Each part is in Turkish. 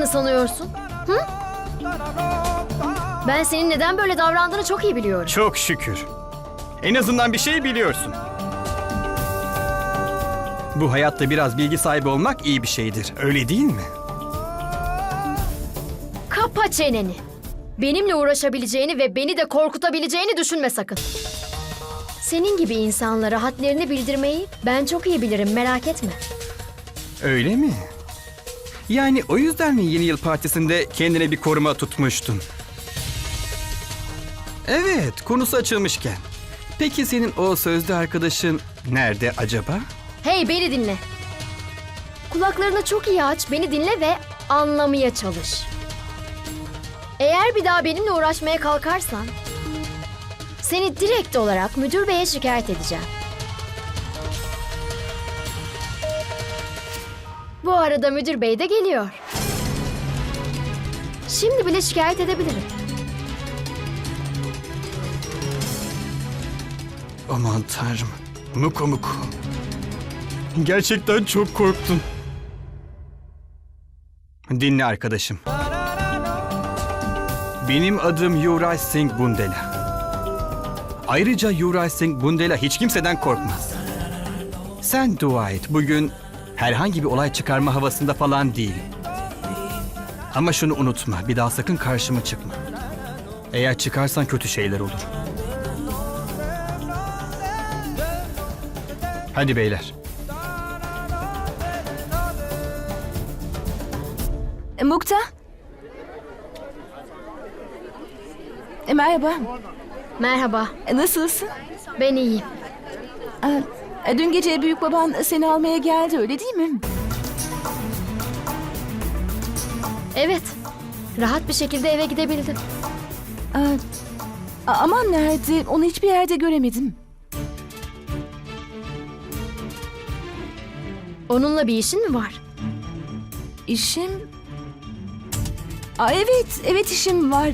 yaptığını sanıyorsun? Hı? Ben senin neden böyle davrandığını çok iyi biliyorum. Çok şükür. En azından bir şey biliyorsun. Bu hayatta biraz bilgi sahibi olmak iyi bir şeydir. Öyle değil mi? Kapa çeneni. Benimle uğraşabileceğini ve beni de korkutabileceğini düşünme sakın. Senin gibi insanlara hadlerini bildirmeyi ben çok iyi bilirim merak etme. Öyle mi? Yani o yüzden mi yeni yıl partisinde kendine bir koruma tutmuştun? Evet, konusu açılmışken. Peki senin o sözlü arkadaşın nerede acaba? Hey beni dinle. Kulaklarını çok iyi aç, beni dinle ve anlamaya çalış. Eğer bir daha benimle uğraşmaya kalkarsan seni direkt olarak müdür beye şikayet edeceğim. Bu arada müdür bey de geliyor. Şimdi bile şikayet edebilirim. Aman tanrım. Muko muko. Gerçekten çok korktum. Dinle arkadaşım. Benim adım Yuvraj Singh Bundela. Ayrıca Yuvraj Singh Bundela hiç kimseden korkmaz. Sen dua et. Bugün herhangi bir olay çıkarma havasında falan değilim. Ama şunu unutma. Bir daha sakın karşıma çıkma. Eğer çıkarsan kötü şeyler olur. Hadi beyler. E, Mukta? E, merhaba. Merhaba, E, nasılsın? ben iyiyim. E, e, dün gece büyük baban seni almaya geldi öyle değil mi? Evet, rahat bir şekilde eve gidebildim. E, a- aman nerede? Onu hiçbir yerde göremedim. Onunla bir işin mi var? İşim... Aa, evet, evet işim var.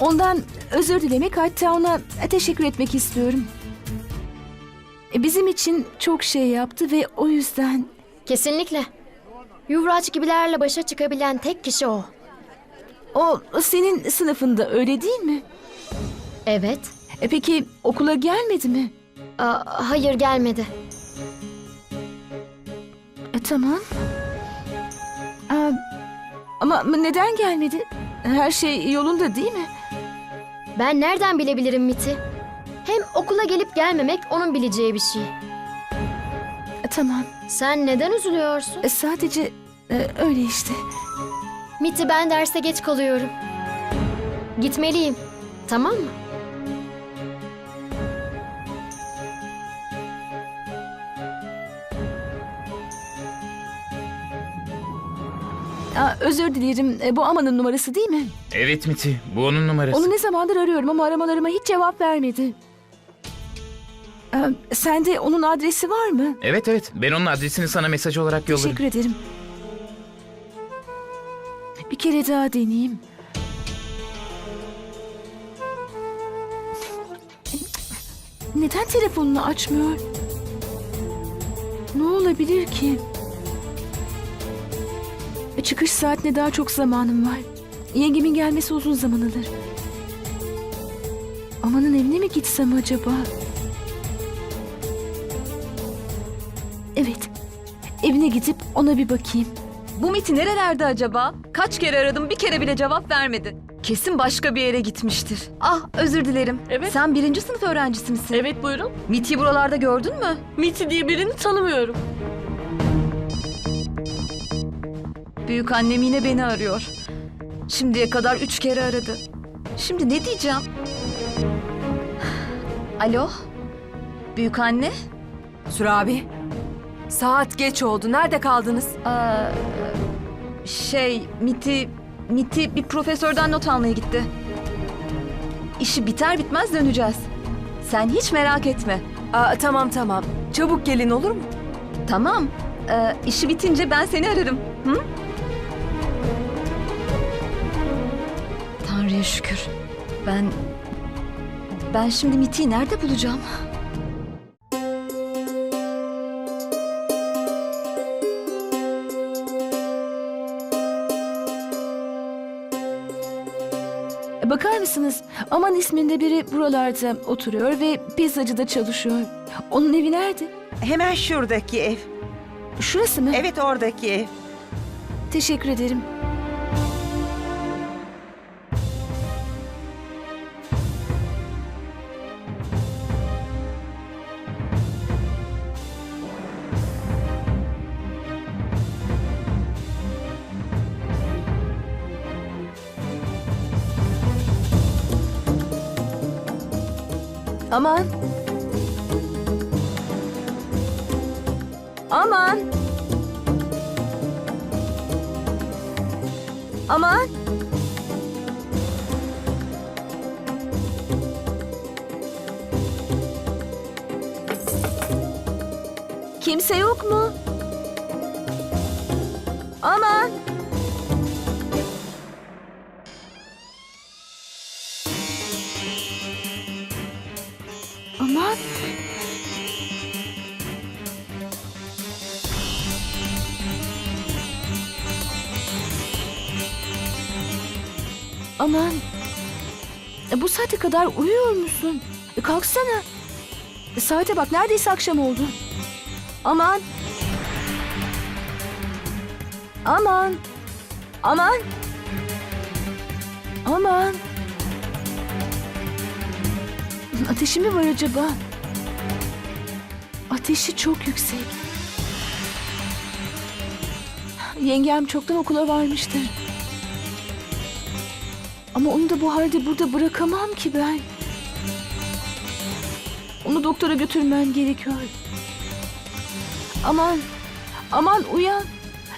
Ondan özür dilemek hatta ona teşekkür etmek istiyorum. E, Bizim için çok şey yaptı ve o yüzden... Kesinlikle. Yuvraç gibilerle başa çıkabilen tek kişi o. O senin sınıfında öyle değil mi? Evet. E peki okula gelmedi mi? Aa, hayır gelmedi. E, tamam. Aa, ama neden gelmedi? Her şey yolunda değil mi? Ben nereden bilebilirim Miti? Hem okula gelip gelmemek onun bileceği bir şey. E, tamam. Sen neden üzülüyorsun? E, sadece e, öyle işte. Miti ben derse geç kalıyorum. Gitmeliyim. Tamam mı? Aa, özür dilerim. E, bu Aman'ın numarası değil mi? Evet Miti, bu onun numarası. Onu ne zamandır arıyorum ama aramalarıma hiç cevap vermedi. Ee, sende onun adresi var mı? Evet evet, ben onun adresini sana mesaj olarak yollarım. Teşekkür ederim. Bir kere daha deneyeyim. Neden telefonunu açmıyor? Ne olabilir ki? Çıkış saatine daha çok zamanım var. Yengemin gelmesi uzun zaman alır. Amanın evine mi gitsem acaba? Evet. Evine gidip ona bir bakayım. Bu Miti nerelerde acaba? Kaç kere aradım bir kere bile cevap vermedi. Kesin başka bir yere gitmiştir. Ah özür dilerim. Evet. Sen birinci sınıf öğrencisi misin? Evet buyurun. Miti'yi buralarda gördün mü? Miti diye birini tanımıyorum. Büyük annem yine beni arıyor. Şimdiye kadar üç kere aradı. Şimdi ne diyeceğim? Alo? Büyük anne? Sürabi. Saat geç oldu. Nerede kaldınız? Aa, şey Miti, Miti bir profesörden not almaya gitti. İşi biter bitmez döneceğiz. Sen hiç merak etme. Aa, tamam tamam. Çabuk gelin olur mu? Tamam. Ee, işi bitince ben seni ararım. Hı? Tanrı'ya şükür. Ben... Ben şimdi Miti'yi nerede bulacağım? Mısınız? Aman isminde biri buralarda oturuyor ve pizzacıda çalışıyor. Onun evi nerede? Hemen şuradaki ev. Şurası mı? Evet oradaki ev. Teşekkür ederim. Aman. Aman. Aman. Kimse yok mu? Aman. Aman. E, bu saate kadar uyuyor musun? E, kalksana. E, saate bak neredeyse akşam oldu. Aman. Aman. Aman. Aman. Ateşi mi var acaba? Ateşi çok yüksek. Yengem çoktan okula varmıştır. Ama onu da bu halde burada bırakamam ki ben. Onu doktora götürmem gerekiyor. Aman, aman uyan.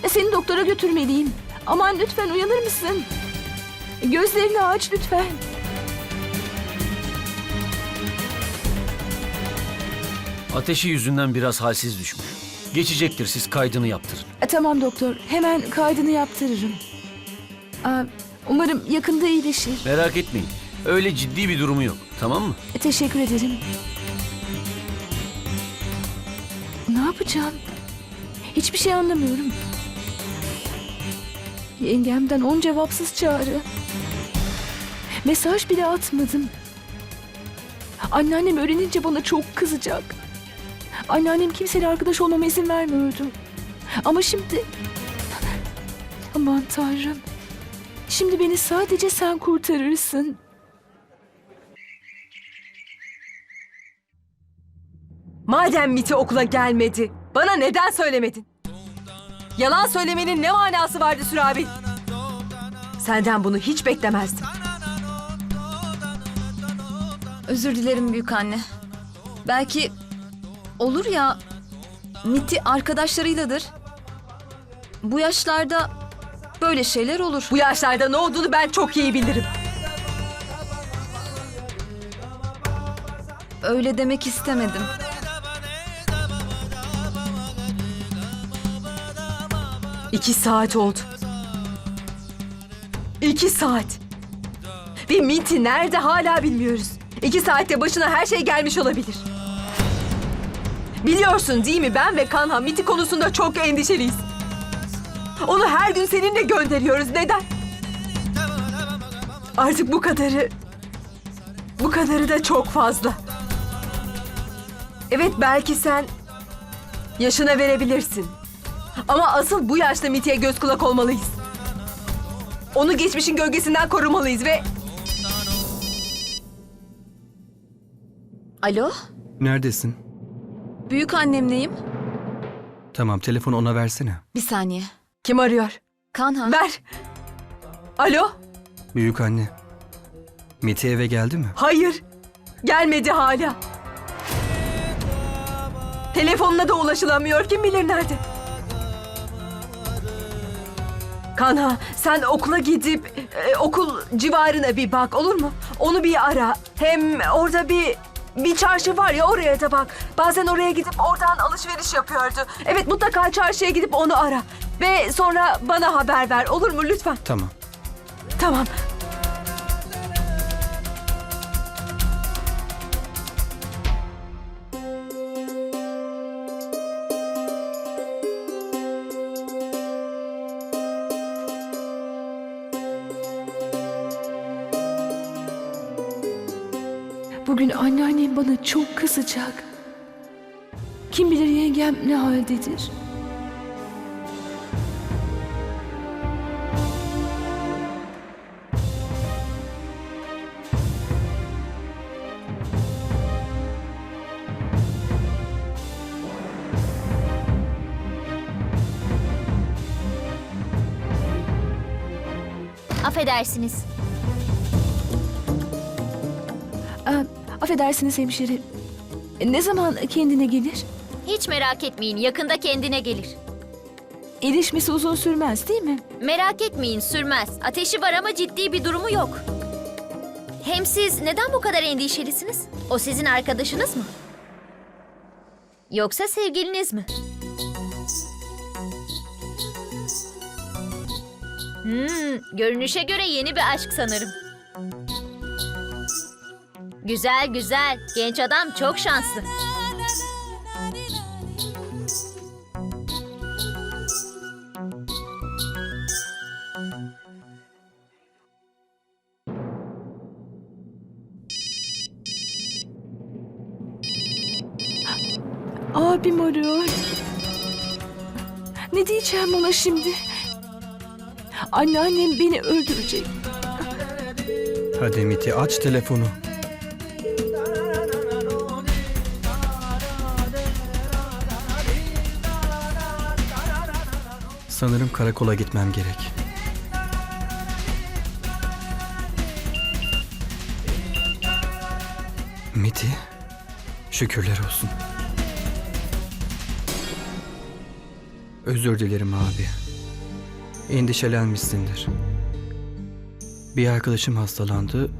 E, Seni doktora götürmeliyim. Aman lütfen uyanır mısın? Gözlerini aç lütfen. Ateşi yüzünden biraz halsiz düşmüş. Geçecektir siz kaydını yaptırın. E, tamam doktor, hemen kaydını yaptırırım. Aa, umarım yakında iyileşir. Merak etmeyin. Öyle ciddi bir durumu yok. Tamam mı? E, teşekkür ederim. Ne yapacağım? Hiçbir şey anlamıyorum. Yengemden on cevapsız çağrı. Mesaj bile atmadım. Anneannem öğrenince bana çok kızacak. Anneannem kimseyle arkadaş olmama izin vermiyordu. Ama şimdi... Aman tanrım. Şimdi beni sadece sen kurtarırsın. Madem Miti okula gelmedi, bana neden söylemedin? Yalan söylemenin ne manası vardı Sürabi? Senden bunu hiç beklemezdim. Özür dilerim büyük anne. Belki olur ya Miti arkadaşlarıyladır. Bu yaşlarda böyle şeyler olur. Bu yaşlarda ne olduğunu ben çok iyi bilirim. Öyle demek istemedim. İki saat oldu. İki saat. Ve Miti nerede hala bilmiyoruz. İki saatte başına her şey gelmiş olabilir. Biliyorsun değil mi ben ve Kanha Miti konusunda çok endişeliyiz. Onu her gün seninle gönderiyoruz. Neden? Artık bu kadarı... Bu kadarı da çok fazla. Evet belki sen yaşına verebilirsin. Ama asıl bu yaşta Miti'ye göz kulak olmalıyız. Onu geçmişin gölgesinden korumalıyız ve... Alo? Neredesin? Büyük annemleyim. Tamam telefonu ona versene. Bir saniye. Kim arıyor? Kanha. Ver. Alo? Büyük anne. Miti eve geldi mi? Hayır. Gelmedi hala. Telefonuna da ulaşılamıyor. Kim bilir nerede? Kanha sen okula gidip e, okul civarına bir bak olur mu? Onu bir ara. Hem orada bir bir çarşı var ya oraya da bak. Bazen oraya gidip oradan alışveriş yapıyordu. Evet mutlaka çarşıya gidip onu ara. Ve sonra bana haber ver olur mu lütfen? Tamam. Tamam. Bugün anneannem bana çok kızacak. Kim bilir yengem ne haldedir. Affedersiniz. Affedersiniz hemşire. Ne zaman kendine gelir? Hiç merak etmeyin yakında kendine gelir. İyileşmesi uzun sürmez değil mi? Merak etmeyin sürmez. Ateşi var ama ciddi bir durumu yok. Hem siz neden bu kadar endişelisiniz? O sizin arkadaşınız mı? Yoksa sevgiliniz mi? Hmm, görünüşe göre yeni bir aşk sanırım. Güzel güzel. Genç adam çok şanslı. Abim arıyor. Ne diyeceğim ona şimdi? Anneannem beni öldürecek. Hadi Miti aç telefonu. Sanırım karakola gitmem gerek. Miti, şükürler olsun. Özür dilerim abi. Endişelenmişsindir. Bir arkadaşım hastalandı.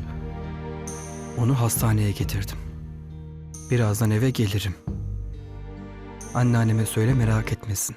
Onu hastaneye getirdim. Birazdan eve gelirim. Anneanneme söyle merak etmesin.